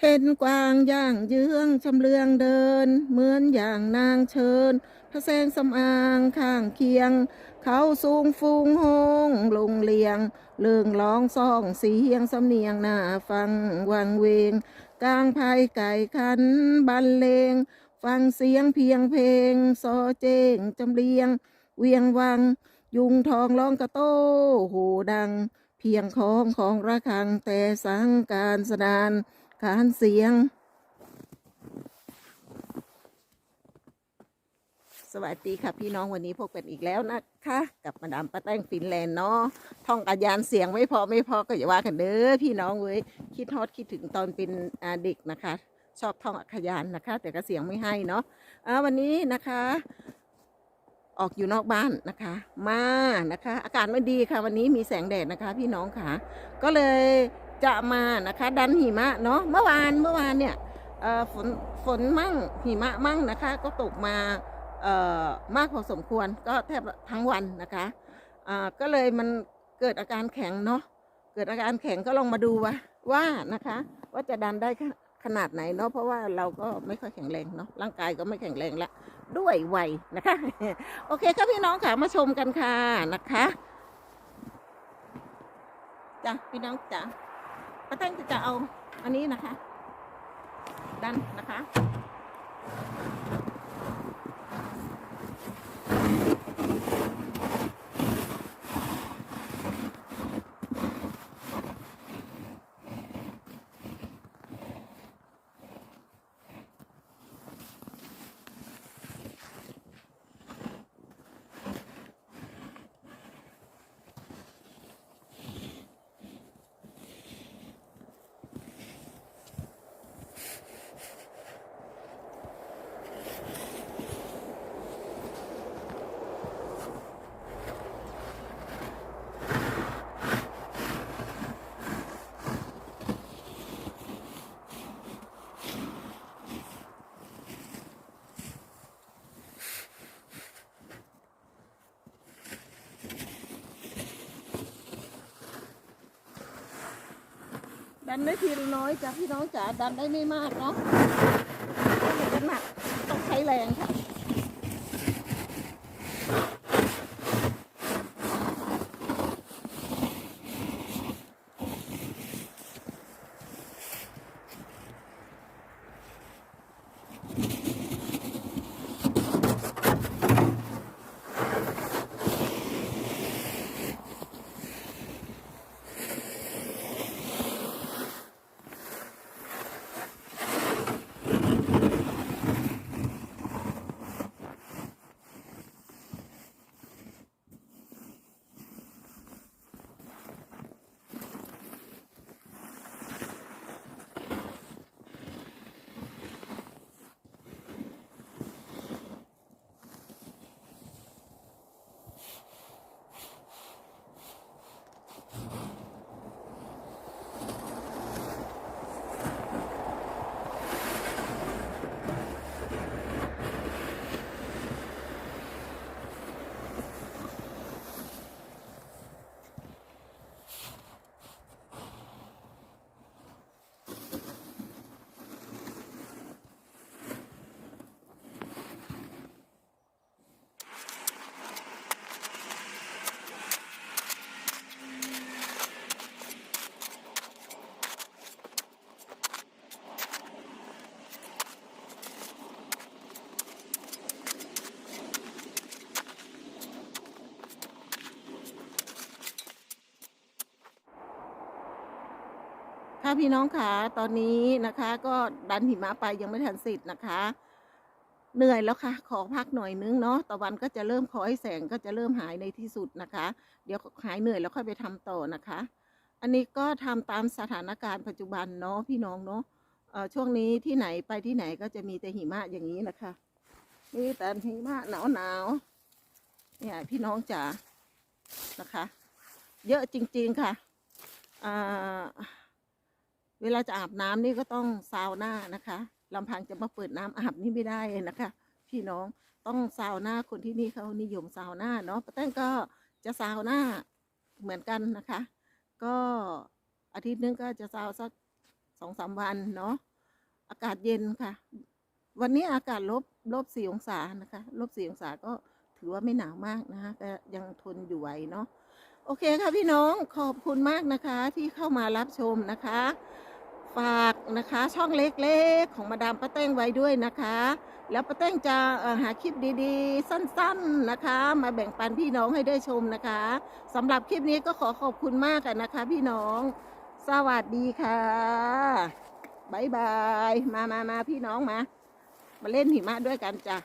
เห็นกวางย่างเยื้องชำเลืองเดิน เหมือนอย่างนางเชิญ พระแสงสำอางข้างเคียง เขาสูงฟูงหงลงเลียง เลื่องร้องซ่องเสียงสำเนียงหน้าฟังวังเวง กลางภายไก่ขันบรรเลง ฟังเสียงเพียงเพลงซอเจงจำเรียง เวียงวัง ยุงทองร้องกระโตหูดัง เพียงของของระฆังแต่สังการสดาน ขานเสียง สวัสดีค่ะพี่น้องวันนี้พบกันอีกแล้วนะคะ กับมาดามป้าแต้งฟินแลนด์เนาะท่องอาญานเสียงไม่พอไม่พอก็อย่าว่ากันเด้อพี่น้องเว้ยคิดฮอตคิดถึงตอนเป็นเด็กนะคะ ชอบท่องอักขยานนะคะ แต่ก็เสียงไม่ให้เนาะอ่าวันนี้นะคะออกอยู่นอกบ้านนะคะ มานะคะ อากาศไม่ดีค่ะ วันนี้มีแสงแดดนะคะ พี่น้องค่ะ ก็เลย จะมานะคะ ดันหิมะเนาะเมื่อวานเมื่อวานเนี่ยฝนฝนมั่งหิมะมั่งนะคะ ก็ตกมาเอ่อมากพอสมควรก็แทบทั้งวันนะคะก็เลยมันเกิดอาการแข็งเนาะเกิดอาการแข็งก็ลองมาดูว่าว่านะคะ ว่าจะดันได้ขนาดไหนเนาะเพราะว่าเราก็ไม่ค่อยแข็งแรงเนาะร่างกายก็ไม่แข็งแรงละด้วยวัยนะคะ โอเคครับพี่น้องค่ะมาชมกันค่ะนะคะจ้ะพี่น้องจ้ะ ป้าแตงจะเอาอันนี้นะคะ ดันนะคะ ดันได้ทีละน้อยจ้ะพี่น้องจ๋าดันได้ไม่มากเนาะถ้าอยากจะหนักต้องใช้แรงค่ะ ค่ะพี่น้องค่ะตอนนี้นะคะก็ดันหิมะไปยังไม่ทันเสร็จนะคะ เหนื่อยแล้วค่ะ ขอพักหน่อยนึงเนาะตะวันก็จะเริ่มคอยแสงก็จะเริ่มหายในที่สุดนะคะ เดี๋ยวหายเหนื่อยแล้วค่อยไปทำต่อนะคะ อันนี้ก็ทำตามสถานการณ์ปัจจุบันเนาะพี่น้องเนาะช่วงนี้ที่ไหนไปที่ไหนก็จะมีแต่หิมะอย่างนี้นะคะมีแต่หิมะหนาวหนาวเนี่ยพี่น้องจ๋านะคะ เยอะจริง ๆค่ะอ่า เวลาจะอาบน้ำนี่ก็ต้องซาวน่านะคะลำพังจะมาเปิดน้ำอาบนี่ไม่ได้นะคะ พี่น้องต้องซาวน่าคนที่นี่เขานิยมซาวน่าเนาะป้าแต้งก็จะซาวน่าเหมือนกันนะคะ ก็อาทิตย์นึงก็จะซาวสักสองสามวันเนาะอากาศเย็นค่ะ วันนี้อากาศลบลบสี่องศานะคะลบสี่องศาก็ถือว่าไม่หนาวมากนะคะก็ยังทนอยู่ไหวเนาะโอเคค่ะพี่น้องขอบคุณมากนะคะที่เข้ามารับชมนะคะ ฝากนะคะช่องเล็กๆ ของมาดามป้าแต้งไว้ด้วยนะคะ แล้วป้าแต้งจะหาคลิปดีๆ สั้นๆนะคะ มาแบ่งปันพี่น้องให้ได้ชมนะคะสำหรับคลิปนี้ก็ขอขอบคุณมากกันนะคะ พี่น้อง สวัสดีค่ะบายบายมามามาพี่น้องมา มาเล่นหิมะด้วยกันจ้ะ